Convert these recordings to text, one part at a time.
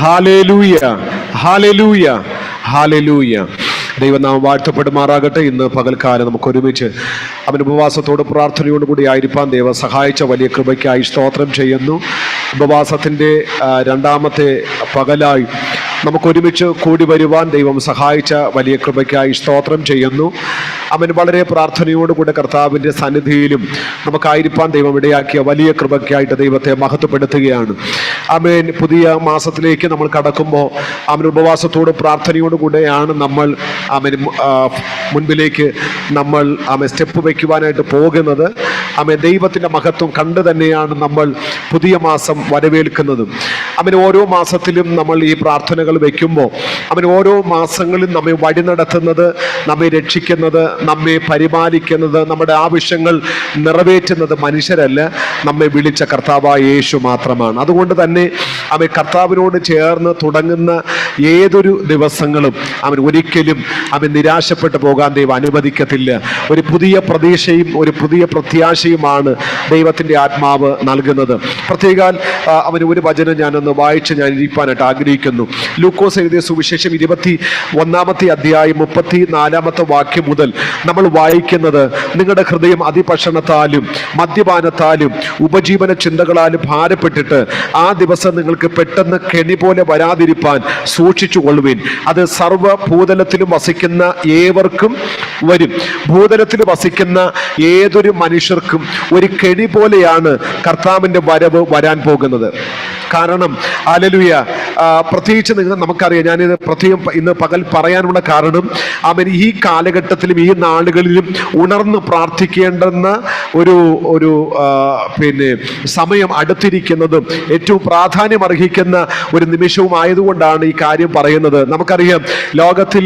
Hallelujah hallelujah hallelujah ദൈവനാമം വാഴ്ത്തപ്പെടുമാറാകട്ടെ. ഇന്ന് പകൽക്കാലം നമുക്ക് ഒരുമിച്ച് അവൻ ഉപവാസത്തോട് പ്രാർത്ഥനയോടുകൂടി ആയിരിക്കാൻ ദൈവം സഹായിച്ച വലിയ കൃപയ്ക്കായി സ്തോത്രം ചെയ്യുന്നു. ഉപവാസത്തിന്റെ രണ്ടാമത്തെ പകലായി നമുക്ക് ഒരുമിച്ച് കൂടി വരുവാൻ ദൈവം സഹായിച്ച വലിയ കൃപയ്ക്കായി സ്തോത്രം ചെയ്യുന്നു. അവൻ വളരെ പ്രാർത്ഥനയോടുകൂടെ കർത്താവിന്റെ സന്നിധിയിലും നമുക്കായിരിക്കാൻ ദൈവം ഇടയാക്കിയ വലിയ കൃപയ്ക്കായിട്ട് ദൈവത്തെ മഹത്വപ്പെടുത്തുകയാണ്. അമേൻ പുതിയ മാസത്തിലേക്ക് നമ്മൾ കടക്കുമ്പോൾ അവൻ ഉപവാസത്തോടും പ്രാർത്ഥനയോടുകൂടെയാണ് നമ്മൾ അവൻ മുൻപിലേക്ക് നമ്മൾ അവൻ സ്റ്റെപ്പ് വയ്ക്കുവാനായിട്ട് പോകുന്നത്. അവൻ ദൈവത്തിന്റെ മഹത്വം കണ്ടു തന്നെയാണ് നമ്മൾ പുതിയ മാസം വരവേൽക്കുന്നത്. അവൻ ഓരോ മാസത്തിലും നമ്മൾ ഈ പ്രാർത്ഥനകൾ വെക്കുമ്പോൾ അവൻ ഓരോ മാസങ്ങളിലും നമ്മെ വഴി നടത്തുന്നത് നമ്മെ രക്ഷിക്കുന്നത് നമ്മെ പരിപാലിക്കുന്നത് നമ്മുടെ ആവശ്യങ്ങൾ നിറവേറ്റുന്നത് മനുഷ്യരല്ല നമ്മെ വിളിച്ച കർത്താവായ യേശു മാത്രമാണ്. അതുകൊണ്ട് തന്നെ അവൻ കർത്താവിനോട് ചേർന്ന് തുടങ്ങുന്ന ഏതൊരു ദിവസങ്ങളും അവൻ ഒരിക്കലും അവൻ നിരാശപ്പെട്ടു പോകാൻ ദൈവം അനുവദിക്കത്തില്ല. ഒരു പുതിയ പ്രതീക്ഷയും ഒരു പുതിയ പ്രത്യാശയുമാണ് ദൈവത്തിന്റെ ആത്മാവ് നൽകുന്നത്. പ്രത്യേകാൽ അവന് ഒരു വചനം ഞാനൊന്ന് വായിച്ച് ഞാൻ ഇരിക്കാനായിട്ട് ആഗ്രഹിക്കുന്നു. ലൂക്കോസ് എഴുതിയ സുവിശേഷം ഇരുപത്തി ഒന്നാമത്തെ അധ്യായം മുപ്പത്തി നാലാമത്തെ വാക്യം മുതൽ നമ്മൾ വായിക്കുന്നത് നിങ്ങളുടെ ഹൃദയം അതിഭക്ഷണത്താലും മദ്യപാനത്താലും ഉപജീവന ചിന്തകളാലും ഭാരപ്പെട്ടിട്ട് ആ ദിവസം നിങ്ങൾക്ക് പെട്ടെന്ന് കെണി പോലെ വരാതിരിപ്പാൻ സൂക്ഷിച്ചു കൊള്ളുവിൻ. അത് സർവ ഭൂതലത്തിലും വസിക്കുന്ന ഏവർക്കും വരും. ഭൂതലത്തിൽ വസിക്കുന്ന ഏതൊരു മനുഷ്യർക്കും ഒരു കെണി പോലെയാണ് കർത്താവിന്റെ വരവ് വരാൻ പോകുന്നത്. കാരണം അലലുയ പ്രത്യേകിച്ച് നിങ്ങൾ നമുക്കറിയാം ഞാനിത് പ്രത്യേകം ഇന്ന് പകൽ പറയാനുള്ള കാരണം അവൻ ഈ കാലഘട്ടത്തിലും ഈ നാളുകളിലും ഉണർന്ന് പ്രാർത്ഥിക്കേണ്ടെന്ന ഒരു ഒരു പിന്നെ സമയം അടുത്തിരിക്കുന്നതും ഏറ്റവും പ്രാധാന്യം അർഹിക്കുന്ന ഒരു നിമിഷവും ആയതുകൊണ്ടാണ് ഈ കാര്യം പറയുന്നത്. നമുക്കറിയാം ലോകത്തിൽ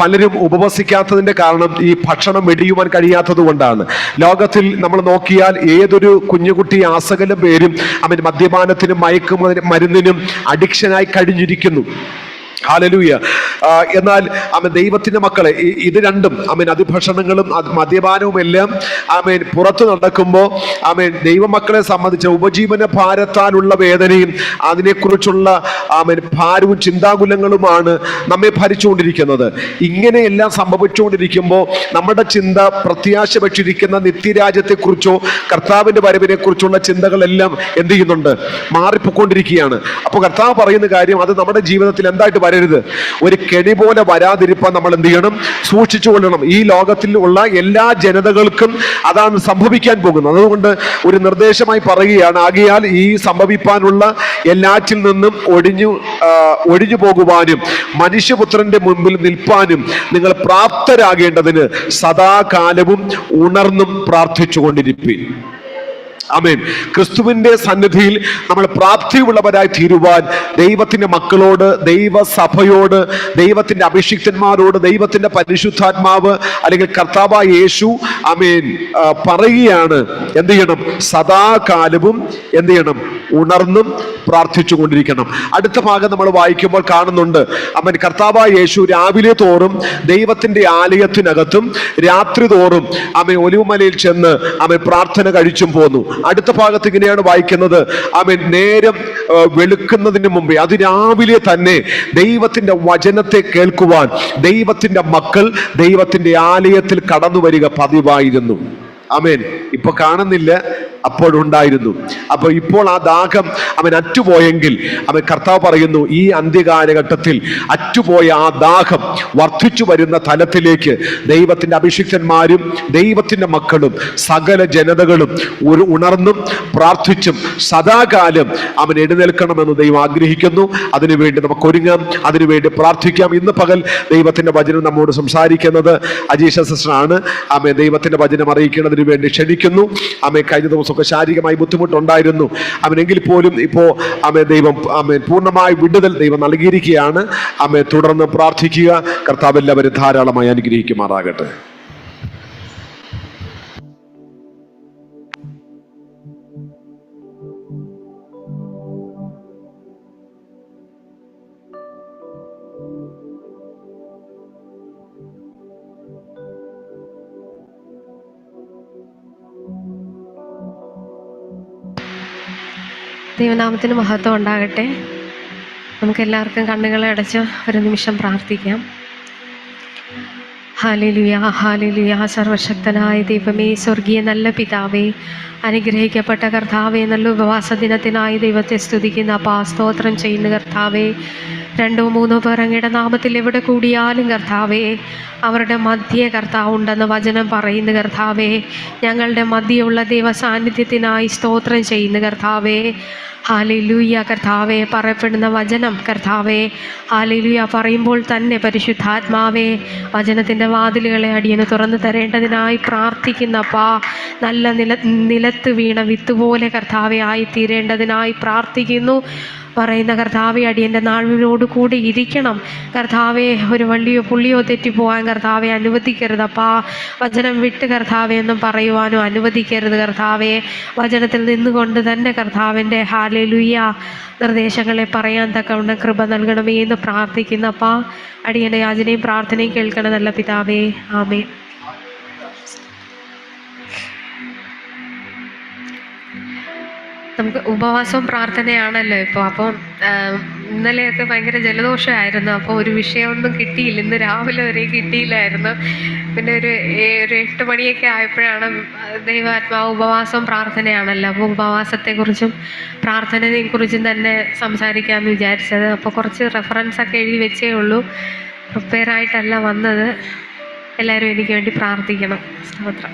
പലരും ഉപവസിക്കാത്തതിന്റെ കാരണം ഈ ഭക്ഷണം വെടിയുവാൻ കഴിയാത്തത് കൊണ്ടാണ്. ലോകത്തിൽ നമ്മൾ നോക്കിയാൽ ഏതൊരു കുഞ്ഞുകുട്ടി ആസകലം പേരും അവൻ മദ്യപാനത്തിനും മയക്കുമരുന്നിനും മരുന്നിനും അഡിക്ഷനായി കഴിഞ്ഞിരിക്കുന്നു. ഹാലലൂയ എന്നാൽ ആമൻ ദൈവത്തിന്റെ മക്കളെ ഇത് രണ്ടും അമേൻ അതിഭക്ഷണങ്ങളും അത് മദ്യപാനവും എല്ലാം ആമേൻ പുറത്തു നടക്കുമ്പോൾ ആമേൻ ദൈവമക്കളെ സംബന്ധിച്ച ഉപജീവന ഭാരത്താലുള്ള വേദനയും അതിനെക്കുറിച്ചുള്ള ആമേൻ ഭാരവും ചിന്താകുലങ്ങളുമാണ് നമ്മെ ഭരിച്ചുകൊണ്ടിരിക്കുന്നത്. ഇങ്ങനെയെല്ലാം സംഭവിച്ചുകൊണ്ടിരിക്കുമ്പോൾ നമ്മുടെ ചിന്ത പ്രത്യാശ വെച്ചിരിക്കുന്ന നിത്യരാജ്യത്തെക്കുറിച്ചോ കർത്താവിന്റെ വരവിനെ കുറിച്ചുള്ള ചിന്തകളെല്ലാം എന്ത് ചെയ്യുന്നുണ്ട്? മാറിപ്പോയിക്കൊണ്ടിരിക്കുകയാണ്. അപ്പോൾ കർത്താവ് പറയുന്ന കാര്യം അത് നമ്മുടെ ജീവിതത്തിൽ എന്തായിട്ട് വരരുത്. ഒരു കെണി പോലെ വരാതിരിപ്പാൻ നമ്മൾ എന്ത് ചെയ്യണം? സൂക്ഷിച്ചു കൊള്ളണം. ഈ ലോകത്തിൽ ഉള്ള എല്ലാ ജനതകൾക്കും അതാണ് സംഭവിക്കാൻ പോകുന്നത്. അതുകൊണ്ട് ഒരു നിർദ്ദേശമായി പറയുകയാണ് ആകിയാൽ ഈ സംഭവിപ്പാനുള്ള എല്ലാറ്റിൽ നിന്നും ഒഴിഞ്ഞു ഒഴിഞ്ഞു പോകുവാനും മനുഷ്യപുത്രന്റെ മുൻപിൽ നിൽപ്പാനും നിങ്ങൾ പ്രാപ്തരാകേണ്ടതിന് സദാകാലവും ഉണർന്നും പ്രാർത്ഥിച്ചുകൊണ്ടിരിപ്പീൻ. ആമേൻ. ക്രിസ്തുവിന്റെ സന്നിധിയിൽ നമ്മൾ പ്രാപ്തിയുള്ളവരായി തീരുവാൻ ദൈവത്തിന്റെ മക്കളോട് ദൈവസഭയോട് ദൈവത്തിന്റെ അഭിഷിക്തന്മാരോട് ദൈവത്തിന്റെ പരിശുദ്ധാത്മാവ് അല്ലെങ്കിൽ കർത്താവായ യേശു അമേൻ പറയുകയാണ് എന്ത് ചെയ്യണം? സദാകാലവും എന്ത് ചെയ്യണം? ഉണർന്നും പ്രാർത്ഥിച്ചു കൊണ്ടിരിക്കണം അടുത്ത ഭാഗം നമ്മൾ വായിക്കുമ്പോൾ കാണുന്നുണ്ട് അവൻ കർത്താവായ യേശു രാവിലെ തോറും ദൈവത്തിന്റെ ആലയത്തിനകത്തും രാത്രി തോറും അവൻ ഒലിവുമലയിൽ ചെന്ന് അവൻ പ്രാർത്ഥന കഴിച്ചും പോന്നു. അടുത്ത ഭാഗത്ത് ഇങ്ങനെയാണ് വായിക്കുന്നത് അവൻ നേരം വെളുക്കുന്നതിന് മുമ്പേ അത് രാവിലെ തന്നെ ദൈവത്തിന്റെ വചനത്തെ കേൾക്കുവാൻ ദൈവത്തിന്റെ മക്കൾ ദൈവത്തിന്റെ ആലയത്തിൽ കടന്നു വരിക പതിവായിരുന്നു. അമേൻ ഇപ്പൊ കാണുന്നില്ല അപ്പോഴുണ്ടായിരുന്നു അപ്പൊ ഇപ്പോൾ ആ ദാഹം അവൻ അറ്റുപോയെങ്കിൽ അവൻ കർത്താവ് പറയുന്നു ഈ അന്ത്യകാലഘട്ടത്തിൽ അറ്റുപോയ ആ ദാഹം വർദ്ധിച്ചു വരുന്ന തലത്തിലേക്ക് ദൈവത്തിന്റെ അഭിഷിക്തന്മാരും ദൈവത്തിന്റെ മക്കളും സകല ജനതകളും ഒരു ഉണർന്നും പ്രാർത്ഥിച്ചും സദാകാലം അവൻ എഴുന്നേൽക്കണമെന്ന് ദൈവം ആഗ്രഹിക്കുന്നു. അതിനുവേണ്ടി നമുക്ക് ഒരുങ്ങാം അതിനുവേണ്ടി പ്രാർത്ഥിക്കാം. ഇന്ന് പകൽ ദൈവത്തിന്റെ വചനം നമ്മോട് സംസാരിക്കുന്നത് അജീഷ സിസ്റ്ററാണ്. ആമേ ദൈവത്തിന്റെ വചനം അറിയിക്കുന്നതിന് വേണ്ടി ക്ഷണിക്കുന്നു. അമ്മ കഴിഞ്ഞ ദിവസമൊക്കെ ശാരീരികമായി ബുദ്ധിമുട്ടുണ്ടായിരുന്നു. അവനെങ്കിൽ പോലും ഇപ്പോൾ അമ്മ ദൈവം അമ്മ പൂർണമായി വിടുതൽ ദൈവം നൽകിയിരിക്കുകയാണ്. അമ്മ തുടർന്ന് പ്രാർത്ഥിക്കുക. കർത്താവ് എല്ലാവരും ധാരാളമായി അനുഗ്രഹിക്കുമാറാകട്ടെ. ദൈവനാമത്തിന് മഹത്വം ഉണ്ടാകട്ടെ. നമുക്ക് എല്ലാവർക്കും കണ്ണുകളെ അടച്ച് ഒരു നിമിഷം പ്രാർത്ഥിക്കാം. ഹാലിലുയ ഹാലിലുയ സർവശക്തനായ ദൈവമേ സ്വർഗീയ നല്ല പിതാവേ അനുഗ്രഹിക്കപ്പെട്ട കർത്താവേ നല്ല ഉപവാസ ദിനത്തിനായി ദൈവത്തെ സ്തുതിക്കുന്ന പാസ്തോത്രം സ്തോത്രം ചെയ്യുന്ന കർത്താവേ രണ്ടോ മൂന്നോ പേർ അങ്ങയുടെ നാമത്തിൽ എവിടെ കൂടിയാലും കർത്താവേ അവരുടെ മധ്യേ കർത്താവ് ഉണ്ടെന്ന് വചനം പറയുന്ന കർത്താവേ. ഞങ്ങളുടെ മധ്യയുള്ള ദൈവ സാന്നിധ്യത്തിനായി സ്തോത്രം ചെയ്യുന്ന കർത്താവേ. ഹാലിലൂയ കർത്താവെ പറയപ്പെടുന്ന വചനം കർത്താവെ. ഹാലിലൂയ പറയുമ്പോൾ തന്നെ പരിശുദ്ധാത്മാവേ വചനത്തിന്റെ വാതിലുകളെ അടിയന് തുറന്നു തരേണ്ടതിനായി പ്രാർത്ഥിക്കുന്നപ്പാ നല്ല നില നിലത്ത് വീണ വിത്തുപോലെ കർത്താവെ ആയി തീരേണ്ടതിനായി പ്രാർത്ഥിക്കുന്നു. പറയുന്ന കർത്താവെ അടിയന്റെ നാളിനോട് കൂടി ഇരിക്കണം. കർത്താവെ ഒരു വള്ളിയോ പുള്ളിയോ തെറ്റിപ്പോവാൻ കർത്താവെ അനുവദിക്കരുതപ്പാ വചനം വിട്ട് കർത്താവെ എന്നും പറയുവാനും അനുവദിക്കരുത് കർത്താവെ. വചനത്തിൽ നിന്നുകൊണ്ട് തന്നെ കർത്താവിന്റെ ഹാലലുയ്യ നിർദ്ദേശങ്ങളെ പറയാൻ തക്കവണ്ണം കൃപ നൽകണമേ എന്ന് പ്രാർത്ഥിക്കുന്നപ്പാ അടിയന്റെ യാചനയും പ്രാർത്ഥനയും കേൾക്കണം നല്ല പിതാവേ. ആമേ നമുക്ക് ഉപവാസവും പ്രാർത്ഥനയാണല്ലോ ഇപ്പോൾ. അപ്പം ഇന്നലെയൊക്കെ ഭയങ്കര ജലദോഷമായിരുന്നു. അപ്പോൾ ഒരു വിഷയമൊന്നും കിട്ടിയില്ല. ഇന്ന് രാവിലെ വരെ കിട്ടിയില്ലായിരുന്നു. പിന്നെ ഒരു ഒരു എട്ട് മണിയൊക്കെ ആയപ്പോഴാണ് ദൈവാത്മാവ് ഉപവാസവും പ്രാർത്ഥനയാണല്ലോ. അപ്പോൾ ഉപവാസത്തെക്കുറിച്ചും പ്രാർത്ഥനയെക്കുറിച്ചും തന്നെ സംസാരിക്കാമെന്ന് വിചാരിച്ചത്. അപ്പോൾ കുറച്ച് റെഫറൻസ് ഒക്കെ എഴുതി വെച്ചേ ഉള്ളൂ. പ്രിപ്പയർ ആയിട്ടല്ല വന്നത്. എല്ലാവരും എനിക്ക് വേണ്ടി പ്രാർത്ഥിക്കണം. സ്തോത്രം.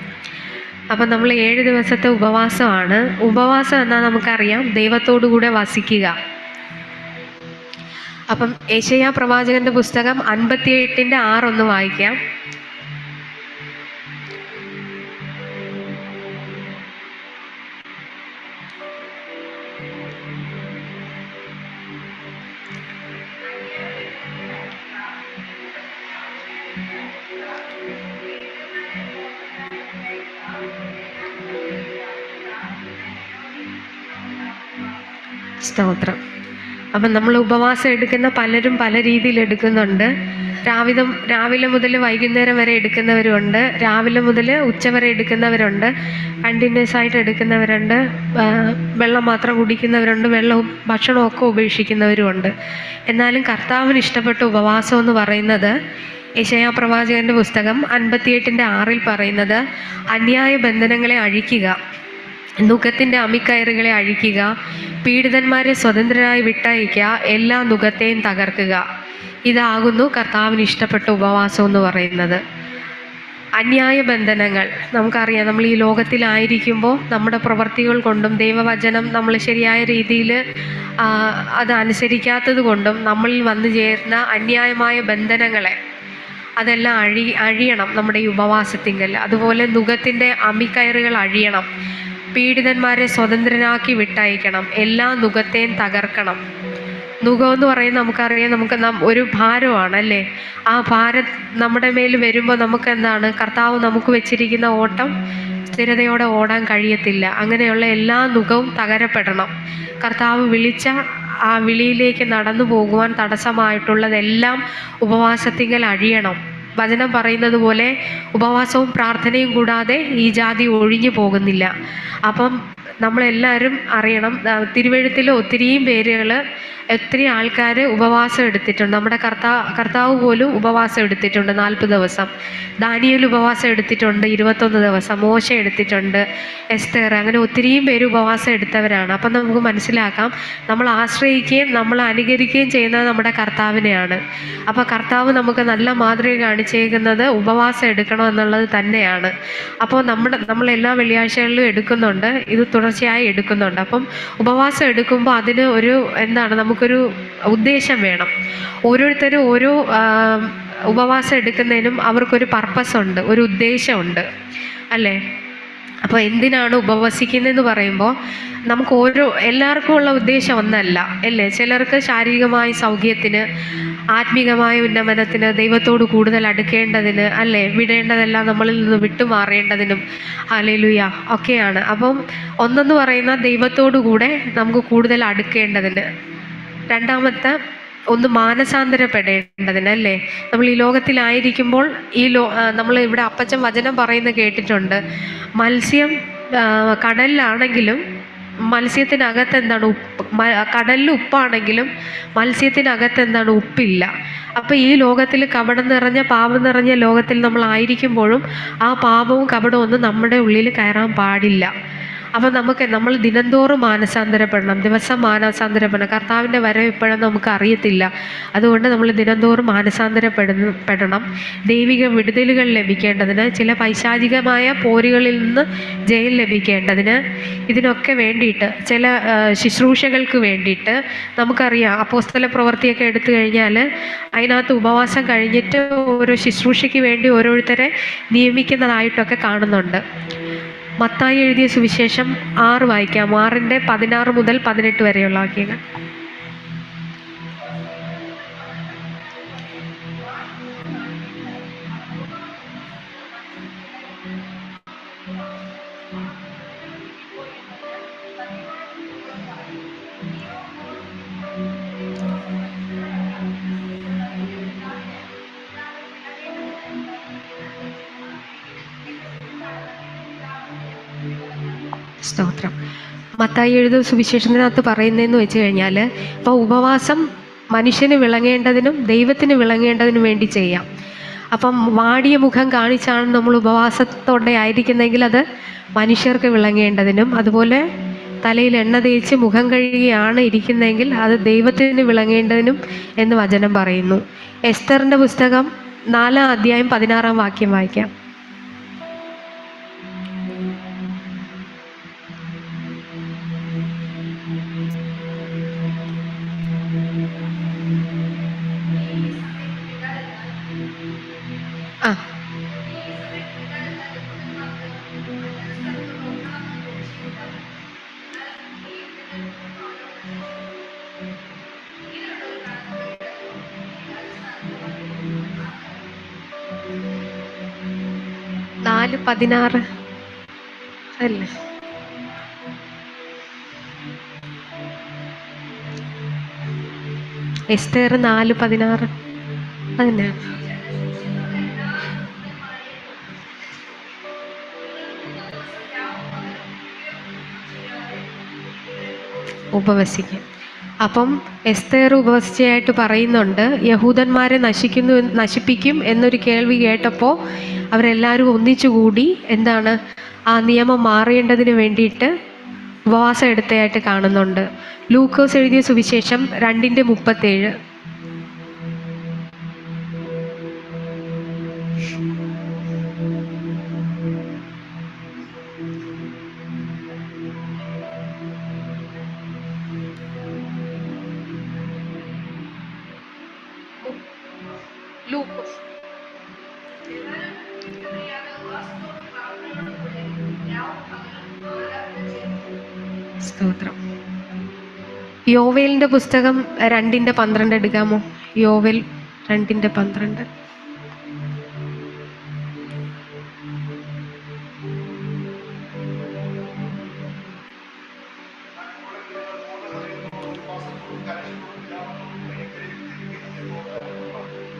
അപ്പം നമ്മൾ ഏഴ് ദിവസത്തെ ഉപവാസമാണ്. ഉപവാസം എന്നാൽ നമുക്കറിയാം. ദൈവത്തോടു കൂടെ വസിക്കുക. അപ്പം ഏഷ്യ പ്രവാചകന്റെ പുസ്തകം അൻപത്തിയെട്ടിന്റെ ആറൊന്ന് വായിക്കാം. സ്തോത്രം. അപ്പം നമ്മൾ ഉപവാസം എടുക്കുന്ന പലരും പല രീതിയിൽ എടുക്കുന്നുണ്ട്. രാവിലെ രാവിലെ മുതൽ വൈകുന്നേരം വരെ എടുക്കുന്നവരുണ്ട്. രാവിലെ മുതൽ ഉച്ച വരെ എടുക്കുന്നവരുണ്ട്. കണ്ടിന്യൂസ് ആയിട്ട് എടുക്കുന്നവരുണ്ട് വെള്ളം മാത്രം കുടിക്കുന്നവരുണ്ട്. വെള്ളവും ഭക്ഷണവും ഒക്കെ ഉപേക്ഷിക്കുന്നവരുമുണ്ട്. എന്നാലും കർത്താവിന് ഇഷ്ടപ്പെട്ട ഉപവാസം എന്ന് പറയുന്നത് യശയാ പ്രവാചകന്റെ പുസ്തകം അൻപത്തിയെട്ടിന്റെ ആറിൽ പറയുന്നത് അന്യായ ബന്ധനങ്ങളെ അഴിക്കുക. നുഖത്തിന്റെ അമിക്കയറുകളെ അഴിക്കുക പീഡിതന്മാരെ സ്വതന്ത്രരായി വിട്ടയക്കുക എല്ലാ നുഖത്തെയും തകർക്കുക. ഇതാകുന്നു കർത്താവിന് ഇഷ്ടപ്പെട്ട ഉപവാസം എന്ന് പറയുന്നത്. അന്യായ ബന്ധനങ്ങൾ. നമുക്കറിയാം നമ്മൾ ഈ ലോകത്തിലായിരിക്കുമ്പോൾ നമ്മുടെ പ്രവൃത്തികൾ കൊണ്ടും ദൈവവചനം നമ്മൾ ശരിയായ രീതിയിൽ അത് അനുസരിക്കാത്തത് കൊണ്ടും നമ്മളിൽ വന്നു ചേർന്ന അന്യായമായ ബന്ധനങ്ങളെ അതെല്ലാം അഴി അഴിയണം നമ്മുടെ ഈ ഉപവാസത്തിങ്കൽ. അതുപോലെ നുഖത്തിന്റെ അമ്മിക്കയറുകൾ അഴിയണം. പീഡിതന്മാരെ സ്വതന്ത്രനാക്കി വിട്ടയക്കണം. എല്ലാ നുഖത്തെയും തകർക്കണം. നുഖം എന്ന് പറയുന്നത് നമുക്കറിയാം. നമുക്ക് ഒരു ഭാരമാണ് അല്ലേ? ആ ഭാരം നമ്മുടെ മേൽ വരുമ്പോൾ നമുക്ക് എന്താണ് കർത്താവ് നമുക്ക് വെച്ചിരിക്കുന്ന ഓട്ടം സ്ഥിരതയോടെ ഓടാൻ കഴിയത്തില്ല. അങ്ങനെയുള്ള എല്ലാ നുഖവും തകരപ്പെടണം. കർത്താവ് വിളിച്ച ആ വിളിയിലേക്ക് നടന്നു പോകുവാൻ തടസ്സമായിട്ടുള്ളതെല്ലാം ഉപവാസത്തിങ്കൽ അഴിയണം. വചനം പറയുന്നത് പോലെ ഉപവാസവും പ്രാർത്ഥനയും കൂടാതെ ഈ ജാതി ഒഴിഞ്ഞു പോകുന്നില്ല. അപ്പം നമ്മളെല്ലാവരും അറിയണം തിരുവഴുത്തിൽ ഒത്തിരിയും പേരുകൾ ഒത്തിരി ആൾക്കാർ ഉപവാസം എടുത്തിട്ടുണ്ട്. നമ്മുടെ കർത്താ കർത്താവ് പോലും ഉപവാസം എടുത്തിട്ടുണ്ട് നാൽപ്പത് ദിവസം. ദാനിയൽ ഉപവാസം എടുത്തിട്ടുണ്ട് ഇരുപത്തൊന്ന് ദിവസം. മോശ എടുത്തിട്ടുണ്ട് എസ്തേർ അങ്ങനെ ഒത്തിരിയും പേര് ഉപവാസം എടുത്തവരാണ്. അപ്പം നമുക്ക് മനസ്സിലാക്കാം നമ്മൾ ആശ്രയിക്കുകയും നമ്മൾ അനുകരിക്കുകയും ചെയ്യുന്നത് നമ്മുടെ കർത്താവിനെയാണ്. അപ്പോൾ കർത്താവ് നമുക്ക് നല്ല മാതൃക കാണിച്ചേക്കുന്നത് ഉപവാസം എടുക്കണം എന്നുള്ളത് തന്നെയാണ്. അപ്പോൾ നമ്മുടെ നമ്മൾ എല്ലാ വെള്ളിയാഴ്ചകളിലും എടുക്കുന്നുണ്ട്. ഇത് തുടർച്ചയായി എടുക്കുന്നുണ്ട്. അപ്പം ഉപവാസം എടുക്കുമ്പോൾ അതിന് ഒരു എന്താണ് നമുക്കൊരു ഉദ്ദേശം വേണം. ഓരോരുത്തരും ഓരോ ഉപവാസം എടുക്കുന്നതിനും അവർക്കൊരു പർപ്പസ് ഉണ്ട് ഒരു ഉദ്ദേശമുണ്ട് അല്ലേ? അപ്പോൾ എന്തിനാണ് ഉപവസിക്കുന്നതെന്ന് പറയുമ്പോൾ നമുക്ക് ഓരോ എല്ലാവർക്കും ഉള്ള ഉദ്ദേശം ഒന്നല്ല. അല്ലേ? ചിലർക്ക് ശാരീരികമായ സൗഖ്യത്തിന് ആത്മീകമായ ഉന്നമനത്തിന് ദൈവത്തോട് കൂടുതൽ അടുക്കേണ്ടതിന് അല്ലേ? വിടേണ്ടതെല്ലാം നമ്മളിൽ നിന്ന് വിട്ടുമാറേണ്ടതിനും അലേലുയ ഒക്കെയാണ്. അപ്പം ഒന്നെന്ന് പറയുന്ന ദൈവത്തോടു കൂടെ നമുക്ക് കൂടുതൽ അടുക്കേണ്ടതിന്. രണ്ടാമത്തെ ഒന്ന് മാനസാന്തരപ്പെടേണ്ടതിന് അല്ലേ? നമ്മൾ ഈ ലോകത്തിലായിരിക്കുമ്പോൾ ഈ ലോ നമ്മൾ ഇവിടെ അപ്പച്ചൻ വചനം പറയുന്നത് കേട്ടിട്ടുണ്ട്. മത്സ്യം കടലിലാണെങ്കിലും മത്സ്യത്തിനകത്ത് എന്താണ് ഉപ്പ് കടലിൽ ഉപ്പാണെങ്കിലും മത്സ്യത്തിനകത്ത് എന്താണ് ഉപ്പില്ല. അപ്പോൾ ഈ ലോകത്തിൽ കപടം നിറഞ്ഞ പാപം നിറഞ്ഞ ലോകത്തിൽ നമ്മൾ ആയിരിക്കുമ്പോഴും ആ പാപവും കപടവും ഒന്നും നമ്മുടെ ഉള്ളിൽ കയറാൻ പാടില്ല. അപ്പം നമുക്ക് നമ്മൾ ദിനംതോറും മാനസാന്തരപ്പെടണം. ദിവസം മാനസാന്തരപ്പെടണം. കർത്താവിന്റെ വരവ് ഇപ്പോഴും നമുക്ക് അറിയത്തില്ല. അതുകൊണ്ട് നമ്മൾ ദിനംതോറും മാനസാന്തരപ്പെടുന്ന പെടണം. ദൈവിക വിടുതലുകൾ ലഭിക്കേണ്ടതിന് ചില പൈശാചികമായ പോരുകളിൽ നിന്ന് ജയിൽ ലഭിക്കേണ്ടതിന് ഇതിനൊക്കെ വേണ്ടിയിട്ട് ചില ശുശ്രൂഷകൾക്ക് വേണ്ടിയിട്ട് നമുക്കറിയാം. അപ്പോസ്തല പ്രവൃത്തിയൊക്കെ എടുത്തു കഴിഞ്ഞാൽ അതിനകത്ത് ഉപവാസം കഴിഞ്ഞിട്ട് ഓരോ ശുശ്രൂഷയ്ക്ക് വേണ്ടി ഓരോരുത്തരെ നിയമിക്കുന്നതായിട്ടൊക്കെ കാണുന്നുണ്ട്. മത്തായി എഴുതിയ സുവിശേഷം ആറ് വായിക്കാം. ആറിന്റെ പതിനാറ് മുതൽ പതിനെട്ട് വരെയുള്ള വാക്യങ്ങൾ. സ്തോത്രം. മത്തായി എഴുതും സുവിശേഷത്തിനകത്ത് പറയുന്നതെന്ന് വെച്ച് കഴിഞ്ഞാൽ ഇപ്പോൾ ഉപവാസം മനുഷ്യന് വിളങ്ങേണ്ടതിനും ദൈവത്തിന് വിളങ്ങേണ്ടതിനും വേണ്ടി ചെയ്യാം. അപ്പം വാടിയ മുഖം കാണിച്ചാണ് നമ്മൾ ഉപവാസത്തോടെ ആയിരിക്കുന്നെങ്കിൽ അത് മനുഷ്യർക്ക് വിളങ്ങേണ്ടതിനും അതുപോലെ തലയിൽ എണ്ണ തേച്ച് മുഖം കഴുകിയാണ് ഇരിക്കുന്നതെങ്കിൽ അത് ദൈവത്തിന് വിളങ്ങേണ്ടതിനും എന്ന് വചനം പറയുന്നു. എസ്തറിന്റെ പുസ്തകം നാലാം അധ്യായം പതിനാറാം വാക്യം വായിക്കാം. പതിനാറ്. അല്ലേ എസ്തേർ നാല് പതിനാറ്. അതന്നെ. ഉപവസിക്കും. അപ്പം എസ്തേർ ഉപവസിച്ചയായിട്ട് പറയുന്നുണ്ട് യഹൂദന്മാരെ നശിക്കുന്നു നശിപ്പിക്കും എന്നൊരു കേൾവി കേട്ടപ്പോൾ അവരെല്ലാവരും ഒന്നിച്ചുകൂടി എന്താണ് ആ നിയമം മാറേണ്ടതിന് വേണ്ടിയിട്ട് ഉപവാസം എടുത്തതായിട്ട് കാണുന്നുണ്ട്. ലൂക്കോസ് എഴുതിയ സുവിശേഷം രണ്ടിന്റെ മുപ്പത്തേഴ്. യോവേലിന്റെ പുസ്തകം രണ്ടിന്റെ പന്ത്രണ്ട് എടുക്കാമോ? യോവേൽ രണ്ടിന്റെ പന്ത്രണ്ട്.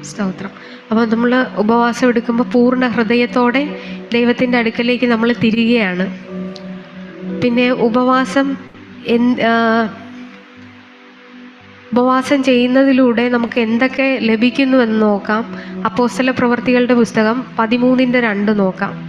സ്തോത്രം. അപ്പോൾ നമ്മൾ ഉപവാസം എടുക്കുമ്പോൾ പൂർണ ഹൃദയത്തോടെ ദൈവത്തിന്റെ അടുക്കലേക്ക് നമ്മൾ തിരികെയാണ്. പിന്നെ ഉപവാസം എന്ത് ഉപവാസം ചെയ്യുന്നതിലൂടെ നമുക്ക് എന്തൊക്കെ ലഭിക്കുന്നു എന്ന് നോക്കാം. അപ്പോസ്തല പ്രവർത്തികളുടെ പുസ്തകം പതിമൂന്നിന്റെ രണ്ട് നോക്കാം.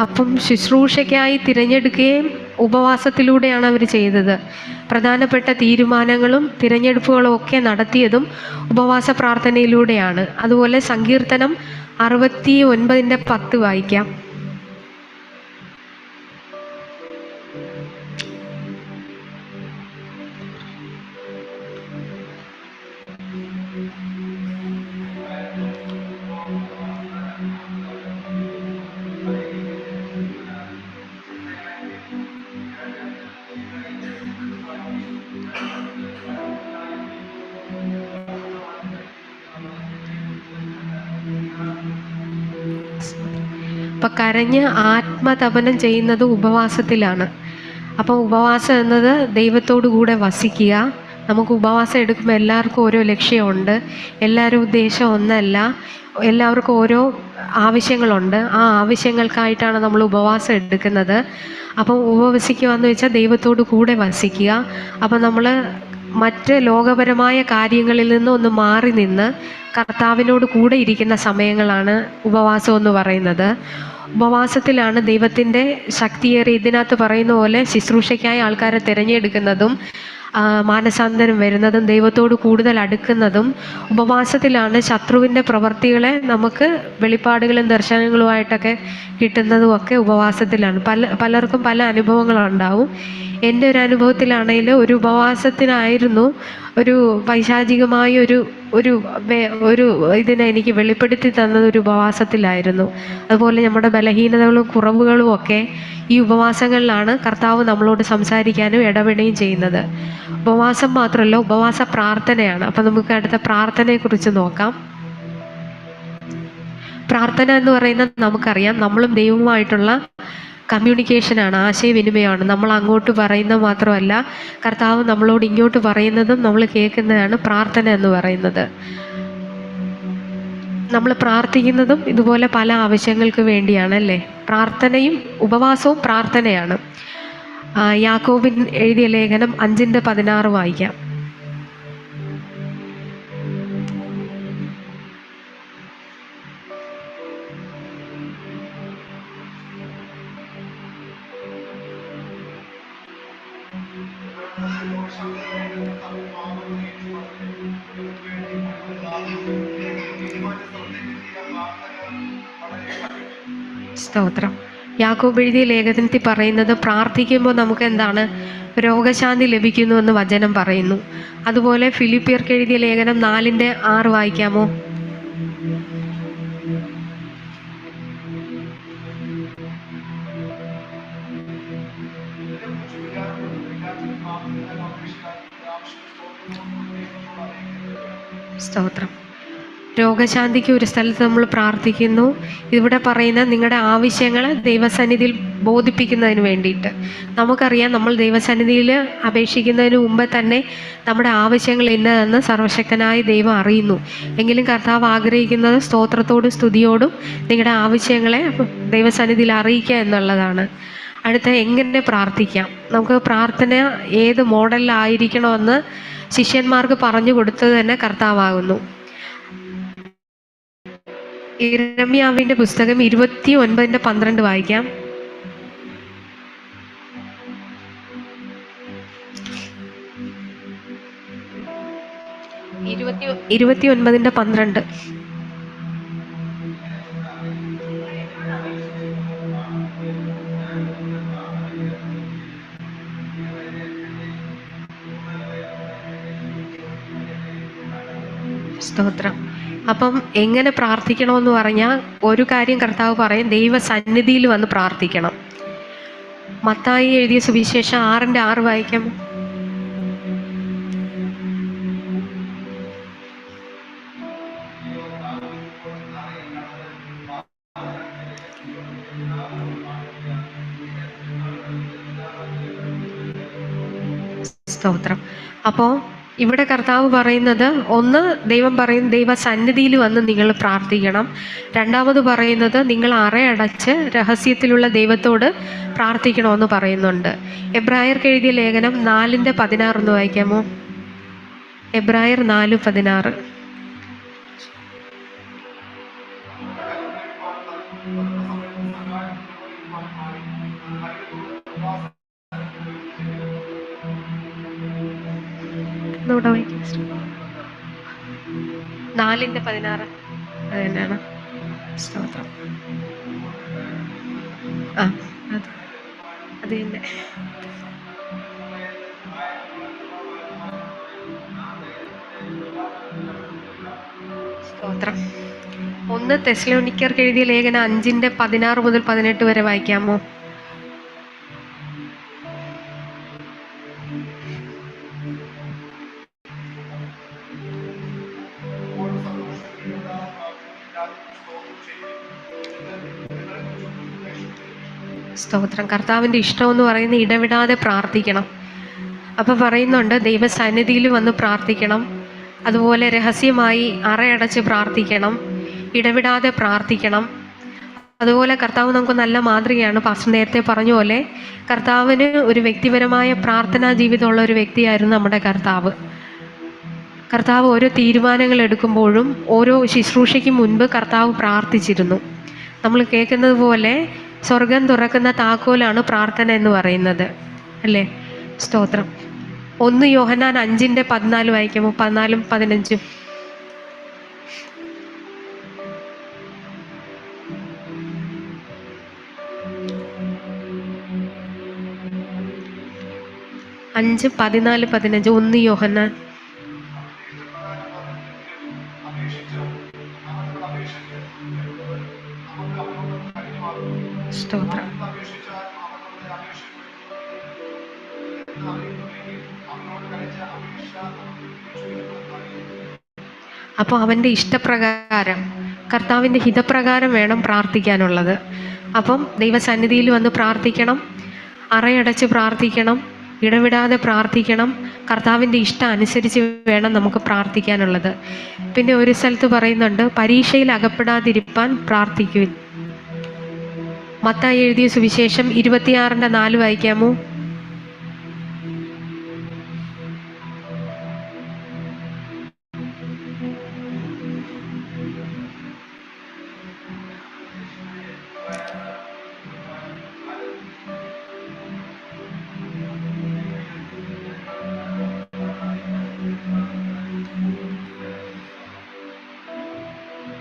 അപ്പം ശുശ്രൂഷയ്ക്കായി തിരഞ്ഞെടുക്കുകയും ഉപവാസത്തിലൂടെയാണ് അവർ ചെയ്തത്. പ്രധാനപ്പെട്ട തീരുമാനങ്ങളും തിരഞ്ഞെടുപ്പുകളും ഒക്കെ നടത്തിയതും ഉപവാസ പ്രാർത്ഥനയിലൂടെയാണ്. അതുപോലെ സങ്കീർത്തനം അറുപത്തി ഒൻപതിന്റെ പത്ത് വായിക്കാം. കരഞ്ഞ് ആത്മതപനം ചെയ്യുന്നത് ഉപവാസത്തിലാണ്. അപ്പോൾ ഉപവാസം എന്നത് ദൈവത്തോടു കൂടെ വസിക്കുക. നമുക്ക് ഉപവാസം എടുക്കുമ്പോൾ എല്ലാവർക്കും ഓരോ ലക്ഷ്യമുണ്ട്. എല്ലാവരും ഉദ്ദേശം ഒന്നല്ല. എല്ലാവർക്കും ഓരോ ആവശ്യങ്ങളുണ്ട്. ആ ആവശ്യങ്ങൾക്കായിട്ടാണ് നമ്മൾ ഉപവാസം എടുക്കുന്നത്. അപ്പം ഉപവസിക്കുക എന്ന് വെച്ചാൽ ദൈവത്തോട് കൂടെ വസിക്കുക. അപ്പം നമ്മൾ മറ്റ് ലോകപരമായ കാര്യങ്ങളിൽ നിന്ന് ഒന്ന് മാറി നിന്ന് കർത്താവിനോട് കൂടെ ഇരിക്കുന്ന സമയങ്ങളാണ് ഉപവാസം എന്ന് പറയുന്നത്. ഉപവാസത്തിലാണ് ദൈവത്തിന്റെ ശക്തിയേറി ഇതിനകത്ത് പറയുന്ന പോലെ ശുശ്രൂഷയ്ക്കായി ആൾക്കാരെ തിരഞ്ഞെടുക്കുന്നതും മാനസാന്തരം വരുന്നതും ദൈവത്തോട് കൂടുതൽ അടുക്കുന്നതും ഉപവാസത്തിലാണ് ശത്രുവിന്റെ പ്രവൃത്തികളെ നമുക്ക് വെളിപ്പാടുകളും ദർശനങ്ങളുമായിട്ടൊക്കെ കിട്ടുന്നതും ഒക്കെ ഉപവാസത്തിലാണ്. പല പലർക്കും പല അനുഭവങ്ങളുണ്ടാവും എന്റെ ഒരു അനുഭവത്തിലാണെങ്കിൽ ഒരു ഉപവാസത്തിനായിരുന്നു ഒരു പൈശാചികമായ ഒരു ഒരു ഒരു ഇതിനെ എനിക്ക് വെളിപ്പെടുത്തി തന്നത് ഒരു ഉപവാസത്തിലായിരുന്നു. അതുപോലെ നമ്മുടെ ബലഹീനതകളും കുറവുകളും ഒക്കെ ഈ ഉപവാസങ്ങളിലാണ് കർത്താവ് നമ്മളോട് സംസാരിക്കാനും ഇടപെടുകയും ചെയ്യുന്നത്. ഉപവാസം മാത്രമല്ല ഉപവാസ പ്രാർത്ഥനയാണ്. അപ്പം നമുക്ക് അടുത്ത പ്രാർത്ഥനയെക്കുറിച്ച് നോക്കാം. പ്രാർത്ഥന എന്ന് പറയുന്നത് നമുക്കറിയാം. നമ്മളും ദൈവവുമായിട്ടുള്ള കമ്മ്യൂണിക്കേഷനാണ് ആശയവിനിമയമാണ്. നമ്മൾ അങ്ങോട്ട് പറയുന്നത് മാത്രമല്ല കർത്താവ് നമ്മളോട് ഇങ്ങോട്ട് പറയുന്നതും നമ്മൾ കേൾക്കുന്നതാണ് പ്രാർത്ഥന എന്ന് പറയുന്നത്. നമ്മൾ പ്രാർത്ഥിക്കുന്നതും ഇതുപോലെ പല ആവശ്യങ്ങൾക്ക് വേണ്ടിയാണ് അല്ലേ? പ്രാർത്ഥനയും ഉപവാസവും പ്രാർത്ഥനയാണ്. യാക്കോബിൻ എഴുതിയ ലേഖനം അഞ്ചിന്റെ പതിനാറ് വായിക്കാം. സ്തോത്രം. യാക്കോബ് എഴുതിയ ലേഖനത്തിൽ പറയുന്നത് പ്രാർത്ഥിക്കുമ്പോൾ നമുക്ക് എന്താണ് രോഗശാന്തി ലഭിക്കുന്നു എന്ന് വചനം പറയുന്നു. അതുപോലെ ഫിലിപ്പിയർക്ക് എഴുതിയ ലേഖനം നാലിന്റെ ആറ് വായിക്കാമോ? സ്തോത്രം. രോഗശാന്തിക്ക് ഒരു സ്ഥലത്ത് നമ്മൾ പ്രാർത്ഥിക്കുന്നു. ഇവിടെ പറയുന്ന നിങ്ങളുടെ ആവശ്യങ്ങൾ ദൈവസന്നിധിയിൽ ബോധിപ്പിക്കുന്നതിന് വേണ്ടിയിട്ട്. നമുക്കറിയാം നമ്മൾ ദൈവസന്നിധിയിൽ അപേക്ഷിക്കുന്നതിന് മുമ്പ് തന്നെ നമ്മുടെ ആവശ്യങ്ങൾ എന്നതെന്ന് സർവശക്തനായ ദൈവം അറിയുന്നു. എങ്കിലും കർത്താവ് ആഗ്രഹിക്കുന്നത് സ്തോത്രത്തോടും സ്തുതിയോടും നിങ്ങളുടെ ആവശ്യങ്ങളെ ദൈവസന്നിധിയിൽ അറിയിക്കുക എന്നുള്ളതാണ്. അടുത്ത എങ്ങനെ പ്രാർത്ഥിക്കാം? നമുക്ക് പ്രാർത്ഥന ഏത് മോഡലിലായിരിക്കണമെന്ന് ശിഷ്യന്മാർക്ക് പറഞ്ഞു കൊടുത്തത് തന്നെ കർത്താവാകുന്നു. ഇരമ്യാവിന്റെ പുസ്തകം ഇരുപത്തി ഒൻപതിന്റെ പന്ത്രണ്ട് വായിക്കാം. ഇരുപത്തി ഇരുപത്തി ഒൻപതിന്റെ പന്ത്രണ്ട്. സ്തോത്രം. അപ്പം എങ്ങനെ പ്രാർത്ഥിക്കണമെന്ന് പറഞ്ഞാൽ ഒരു കാര്യം കർത്താവ് പറയും ദൈവ സന്നിധിയിൽ വന്ന് പ്രാർത്ഥിക്കണം. മത്തായി എഴുതിയ സുവിശേഷം ആറിന്റെ ആറ് വായിക്കാം. സ്തോത്രം. അപ്പോൾ ഇവിടെ കർത്താവ് പറയുന്നത് ഒന്ന് ദൈവം പറയും ദൈവ സന്നിധിയിൽ വന്ന് നിങ്ങൾ പ്രാർത്ഥിക്കണം. രണ്ടാമത് പറയുന്നത് നിങ്ങൾ അറയടച്ച് രഹസ്യത്തിലുള്ള ദൈവത്തോട് പ്രാർത്ഥിക്കണമെന്ന് പറയുന്നുണ്ട്. എബ്രായർക്ക് എഴുതിയ ലേഖനം നാലിന്റെ പതിനാറൊന്ന് വായിക്കാമോ? എബ്രായർ നാല് പതിനാറ്. നാലിന്റെ പതിനാറ്. അത് തന്നെയാണ് സ്തോത്രം. ആ അത്. അത് തന്നെ. സ്തോത്രം. ഒന്ന് തെസ്ലോണിക്കർക്ക് എഴുതിയ ലേഖനം അഞ്ചിന്റെ പതിനാറ് മുതൽ പതിനെട്ട് വരെ വായിക്കാമോ? സ്തോത്രം. കർത്താവിന്റെ ഇഷ്ടമെന്ന് പറയുന്ന ഇടവിടാതെ പ്രാർത്ഥിക്കണം. അപ്പോൾ പറയുന്നുണ്ട് ദൈവസന്നിധിയിൽ വന്ന് പ്രാർത്ഥിക്കണം. അതുപോലെ രഹസ്യമായി അറയടച്ച് പ്രാർത്ഥിക്കണം. ഇടവിടാതെ പ്രാർത്ഥിക്കണം. അതുപോലെ കർത്താവ് നമുക്ക് നല്ല മാതൃകയാണ്. പാസ്റ്റർ നേരത്തെ പറഞ്ഞ പോലെ കർത്താവിന് ഒരു വ്യക്തിപരമായ പ്രാർത്ഥനാ ജീവിതമുള്ള ഒരു വ്യക്തിയായിരുന്നു നമ്മുടെ കർത്താവ്. കർത്താവ് ഓരോ തീരുമാനങ്ങൾ എടുക്കുമ്പോഴും ഓരോ ശുശ്രൂഷയ്ക്ക് മുൻപ് കർത്താവ് പ്രാർത്ഥിച്ചിരുന്നു. നമ്മൾ കേൾക്കുന്നത് പോലെ സ്വർഗം തുറക്കുന്ന താക്കോലാണ് പ്രാർത്ഥന എന്ന് പറയുന്നത്. അല്ലേ? സ്തോത്രം. ഒന്ന് യോഹനാൻ അഞ്ചിന്റെ പതിനാല് വായിക്കുമോ? പതിനാലും പതിനഞ്ചും. അഞ്ച് പതിനാല് പതിനഞ്ച്. ഒന്ന് യോഹന്നാൻ സ്തോത്രം. അപ്പോൾ അവന്റെ ഇഷ്ടപ്രകാരം കർത്താവിന്റെ ഹിതപ്രകാരം വേണം പ്രാർത്ഥിക്കാനുള്ളത്. അപ്പം ദൈവസന്നിധിയിൽ വന്ന് പ്രാർത്ഥിക്കണം അറയടച്ച് പ്രാർത്ഥിക്കണം ഇടവിടാതെ പ്രാർത്ഥിക്കണം കർത്താവിന്റെ ഇഷ്ടം അനുസരിച്ച് വേണം നമുക്ക് പ്രാർത്ഥിക്കാനുള്ളത്. പിന്നെ ഒരു സ്ഥലത്ത് പറയുന്നുണ്ട് പരീക്ഷയിൽ അകപ്പെടാതിരിപ്പാൻ പ്രാർത്ഥിക്കുവിൻ. മത്തായി എഴുതിയ സുവിശേഷം ഇരുപത്തിയാറിന്റെ നാല് വായിക്കാമോ?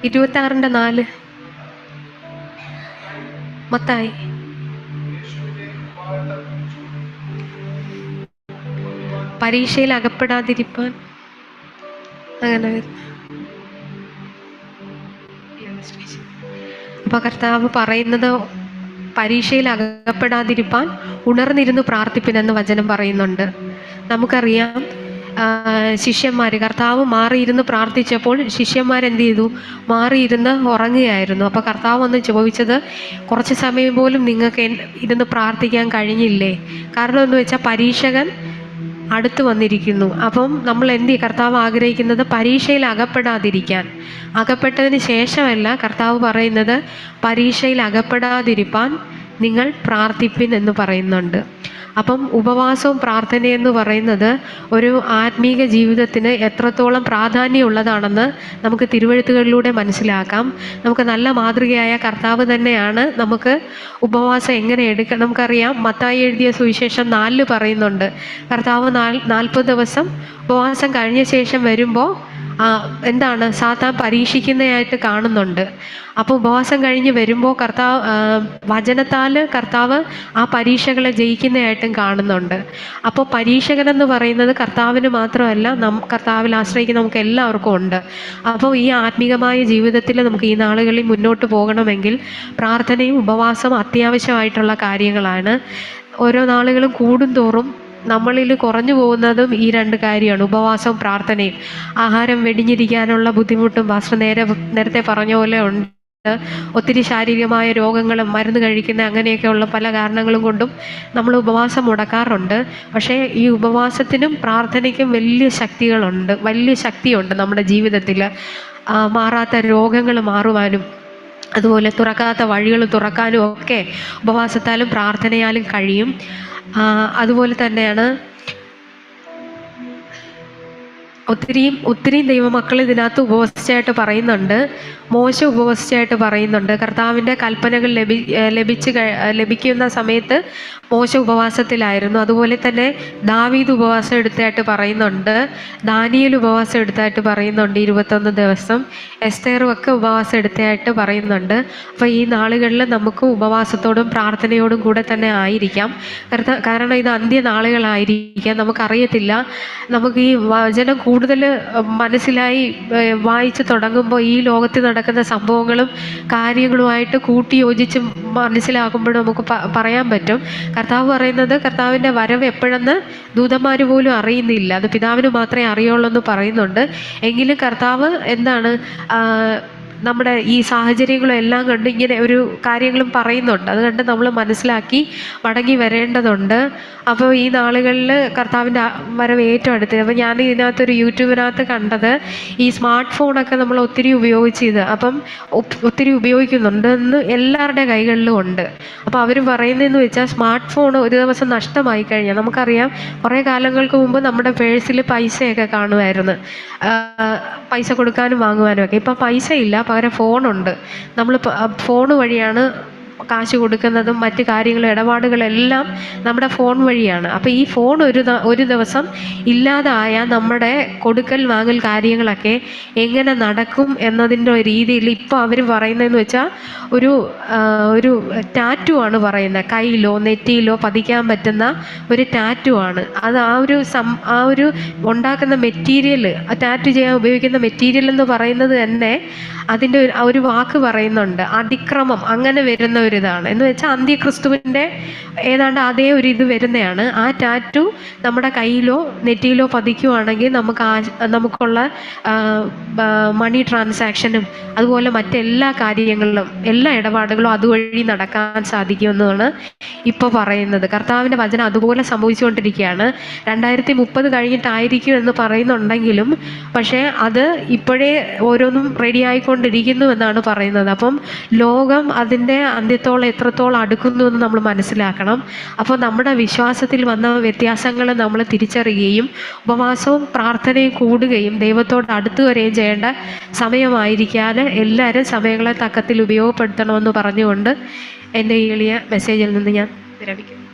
ഇരുപത്തി ആറിന്റെ നാല്. മത്തായി പരീക്ഷയിൽ അകപ്പെടാതിരിപ്പാൻ അങ്ങനെ. അപ്പൊ കർത്താവ് പറയുന്നത് പരീക്ഷയിൽ അകപ്പെടാതിരിപ്പാൻ ഉണർന്നിരുന്നു പ്രാർത്ഥിപ്പിനെന്ന് വചനം പറയുന്നുണ്ട് നമുക്കറിയാം ആ, ശിഷ്യന്മാര് കർത്താവ് മാറിയിരുന്ന് പ്രാർത്ഥിച്ചപ്പോൾ ശിഷ്യന്മാരെന്ത് ചെയ്തു മാറിയിരുന്ന് ഉറങ്ങുകയായിരുന്നു. അപ്പോൾ കർത്താവ് വന്ന് ചോദിച്ചത് കുറച്ച് സമയം പോലും നിങ്ങൾക്ക് ഇരുന്ന് പ്രാർത്ഥിക്കാൻ കഴിഞ്ഞില്ലേ? കാരണം എന്ന് വെച്ചാൽ പരീക്ഷകൻ അടുത്ത് വന്നിരിക്കുന്നു. അപ്പം നമ്മൾ എന്ത്? കർത്താവ് ആഗ്രഹിക്കുന്നത് പരീക്ഷയിൽ അകപ്പെടാതിരിക്കാൻ. അകപ്പെട്ടതിന് ശേഷമല്ല കർത്താവ് പറയുന്നത് പരീക്ഷയിൽ അകപ്പെടാതിരിപ്പാൻ നിങ്ങൾ പ്രാർത്ഥിപ്പിൻ എന്ന് പറയുന്നുണ്ട്. അപ്പം ഉപവാസവും പ്രാർത്ഥനയെന്ന് പറയുന്നത് ഒരു ആത്മീക ജീവിതത്തിന് എത്രത്തോളം പ്രാധാന്യമുള്ളതാണെന്ന് നമുക്ക് തിരുവഴുത്തുകളിലൂടെ മനസ്സിലാക്കാം. നമുക്ക് നല്ല മാതൃകയായ കർത്താവ് തന്നെയാണ് നമുക്ക് ഉപവാസം എങ്ങനെ എടുക്കാം നമുക്കറിയാം മത്തായി എഴുതിയ സുവിശേഷം നാലിൽ പറയുന്നുണ്ട്. കർത്താവ് നാൽപ്പത് ദിവസം ഉപവാസം കഴിഞ്ഞ ശേഷം വരുമ്പോൾ എന്താണ് സാത്താൻ പരീക്ഷിക്കുന്നതായിട്ട് കാണുന്നുണ്ട്. അപ്പോൾ ഉപവാസം കഴിഞ്ഞ് വരുമ്പോൾ കർത്താവ് വചനത്താൽ കർത്താവ് ആ പരീക്ഷകളെ ജയിക്കുന്നതായിട്ടും കാണുന്നുണ്ട്. അപ്പോൾ പരീക്ഷകനെന്ന് പറയുന്നത് കർത്താവിന് മാത്രമല്ല നം കർത്താവിൽ ആശ്രയിക്കുന്ന നമുക്ക് എല്ലാവർക്കും ഉണ്ട്. അപ്പോൾ ഈ ആത്മീകമായ ജീവിതത്തിൽ നമുക്ക് ഈ നാളുകളിൽ മുന്നോട്ട് പോകണമെങ്കിൽ പ്രാർത്ഥനയും ഉപവാസവും അത്യാവശ്യമായിട്ടുള്ള കാര്യങ്ങളാണ്. ഓരോ നാളുകളും കൂടുന്തോറും നമ്മളിൽ കുറഞ്ഞു പോകുന്നതും ഈ രണ്ട് കാര്യമാണ്. ഉപവാസവും പ്രാർത്ഥനയും. ആഹാരം വെടിഞ്ഞിരിക്കാനുള്ള ബുദ്ധിമുട്ടും ഭാസ്റ്റർ നേരെ നേരത്തെ പറഞ്ഞ പോലെ ഉണ്ട്. ഒത്തിരി ശാരീരികമായ രോഗങ്ങളും മരുന്ന് കഴിക്കുന്ന അങ്ങനെയൊക്കെയുള്ള പല കാരണങ്ങളും കൊണ്ടും നമ്മൾ ഉപവാസം മുടക്കാറുണ്ട്. പക്ഷേ ഈ ഉപവാസത്തിനും പ്രാർത്ഥനയ്ക്കും വലിയ ശക്തികളുണ്ട്. വലിയ ശക്തിയുണ്ട് നമ്മുടെ ജീവിതത്തിൽ. മാറാത്ത രോഗങ്ങൾ മാറുവാനും അതുപോലെ തുറക്കാത്ത വഴികൾ തുറക്കാനും ഒക്കെ ഉപവാസത്താലും പ്രാർത്ഥനയാലും കഴിയും. അതുപോലെ തന്നെയാണ് ഒത്തിരിയും ഒത്തിരിയും ദൈവമക്കൾ ഇതിനകത്ത് ഉപവസിച്ചായിട്ട് പറയുന്നുണ്ട്. മോശ ഉപവസിച്ചായിട്ട് പറയുന്നുണ്ട്. കർത്താവിന്റെ കൽപ്പനകൾ ലഭി ലഭിച്ച് ലഭിക്കുന്ന സമയത്ത് മോശ ഉപവാസത്തിലായിരുന്നു. അതുപോലെ തന്നെ ദാവീദ് ഉപവാസം എടുത്തായിട്ട് പറയുന്നുണ്ട്. ദാനിയൽ ഉപവാസം എടുത്തായിട്ട് പറയുന്നുണ്ട് ഇരുപത്തൊന്ന് ദിവസം. എസ്തേറും ഒക്കെ ഉപവാസം എടുത്തായിട്ട് പറയുന്നുണ്ട്. അപ്പോൾ ഈ നാളുകളിൽ നമുക്ക് ഉപവാസത്തോടും പ്രാർത്ഥനയോടും കൂടെ തന്നെ ആയിരിക്കാം. കാരണം ഇത് അന്ത്യ നാളുകളായിരിക്കാം നമുക്കറിയത്തില്ല. നമുക്ക് ഈ വചനം കൂടുതൽ മനസ്സിലായി വായിച്ചു തുടങ്ങുമ്പോൾ ഈ ലോകത്തിൽ നടക്കുന്ന സംഭവങ്ങളും കാര്യങ്ങളുമായിട്ട് കൂട്ടി യോജിച്ച് നമുക്ക് പറയാൻ പറ്റും. കർത്താവ് പറയുന്നത് കർത്താവിന്റെ വരവ് എപ്പോഴെന്ന് ദൂതന്മാർ പോലും അറിയുന്നില്ല. അത് പിതാവിന് മാത്രമേ അറിയുള്ളൂ എന്ന് പറയുന്നുണ്ട്. എങ്കിലും കർത്താവ് എന്താണ് നമ്മുടെ ഈ സാഹചര്യങ്ങളും എല്ലാം കണ്ട് ഇങ്ങനെ ഒരു കാര്യങ്ങളും പറയുന്നുണ്ട്. അത് കണ്ട് നമ്മൾ മനസ്സിലാക്കി മടങ്ങി വരേണ്ടതുണ്ട്. അപ്പോൾ ഈ നാളുകളിൽ കർത്താവിന്റെ വരവ് ഏറ്റവും അടുത്ത് അപ്പോൾ ഞാൻ ഇതിനകത്തൊരു യൂട്യൂബിനകത്ത് കണ്ടത് ഈ സ്മാർട്ട് ഫോണൊക്കെ നമ്മൾ ഒത്തിരി ഉപയോഗിച്ചത്. അപ്പം ഒത്തിരി ഉപയോഗിക്കുന്നുണ്ട് എന്ന് എല്ലാവരുടെ കൈകളിലും ഉണ്ട്. അപ്പോൾ അവർ പറയുന്നതെന്ന് വെച്ചാൽ സ്മാർട്ട് ഫോൺ ഒരു ദിവസം നഷ്ടമായി കഴിഞ്ഞാൽ നമുക്കറിയാം കുറേ കാലങ്ങൾക്ക് മുമ്പ് നമ്മുടെ പേഴ്സിൽ പൈസയൊക്കെ കാണുമായിരുന്നു. പൈസ കൊടുക്കാനും വാങ്ങുവാനും ഒക്കെ ഇപ്പം പൈസ ഇല്ല പകരം ഫോണുണ്ട് നമ്മൾ ഫോൺ വഴിയാണ് കാശ് കൊടുക്കുന്നതും മറ്റ് കാര്യങ്ങളും ഇടപാടുകളെല്ലാം നമ്മുടെ ഫോൺ വഴിയാണ്. അപ്പോൾ ഈ ഫോൺ ഒരു ഒരു ദിവസം ഇല്ലാതായാൽ നമ്മുടെ കൊടുക്കൽ വാങ്ങൽ കാര്യങ്ങളൊക്കെ എങ്ങനെ നടക്കും എന്നതിന്റെ രീതിയിൽ ഇപ്പോൾ അവർ പറയുന്നതെന്ന് വെച്ചാൽ ഒരു ഒരു ടാറ്റു ആണ് പറയുന്നത് കയ്യിലോ നെറ്റിയിലോ പതിക്കാൻ പറ്റുന്ന ഒരു ടാറ്റു ആണ്. അത് ആ ഒരു സം ആ ഒരു ഉണ്ടാക്കുന്ന മെറ്റീരിയൽ ടാറ്റു ചെയ്യാൻ ഉപയോഗിക്കുന്ന മെറ്റീരിയൽ എന്ന് പറയുന്നത് തന്നെ അതിന്റെ ഒരു വാക്ക് പറയുന്നുണ്ട്. അതിക്രമം അങ്ങനെ വരുന്ന ഒരു ഇതാണ്. എന്ന് വെച്ചാൽ അന്ത്യക്രിസ്തുവിന്റെ ഏതാണ്ട് അതേ ഒരു ഇത് വരുന്നതാണ് ആ ടാറ്റു നമ്മുടെ കയ്യിലോ നെറ്റിയിലോ പതിക്കുവാണെങ്കിൽ നമുക്ക് ആ നമുക്കുള്ള മണി ട്രാൻസാക്ഷനും അതുപോലെ മറ്റെല്ലാ കാര്യങ്ങളിലും എല്ലാ ഇടപാടുകളും അതുവഴി നടക്കാൻ സാധിക്കുമെന്നാണ് ഇപ്പോൾ പറയുന്നത്. കർത്താവിന്റെ വചനം അതുപോലെ സംഭവിച്ചുകൊണ്ടിരിക്കുകയാണ്. രണ്ടായിരത്തി മുപ്പത് കഴിഞ്ഞിട്ടായിരിക്കും എന്ന് പറയുന്നുണ്ടെങ്കിലും പക്ഷേ അത് ഇപ്പോഴേ ഓരോന്നും റെഡി ആയിക്കൊണ്ടിരിക്കുന്നു എന്നാണ് പറയുന്നത്. അപ്പം ലോകം അതിന്റെ അന്ത്യത്തോളം എത്രത്തോളം അടുക്കുന്നു എന്ന് നമ്മൾ മനസ്സിലാക്കണം. അപ്പോൾ നമ്മുടെ വിശ്വാസത്തിൽ വന്ന വ്യത്യാസങ്ങൾ നമ്മൾ തിരിച്ചറിയുകയും ഉപവാസവും പ്രാർത്ഥനയും കൂടുകയും ദൈവത്തോട് അടുത്തു വരികയും ചെയ്യേണ്ട സമയമായിരിക്കാൻ എല്ലാവരും സമയങ്ങളെ തക്കത്തിൽ ഉപയോഗപ്പെടുത്തണമെന്ന് പറഞ്ഞുകൊണ്ട് എന്റെ ഈ എളിയ മെസ്സേജിൽ നിന്ന് ഞാൻ വിരമിക്കുന്നു.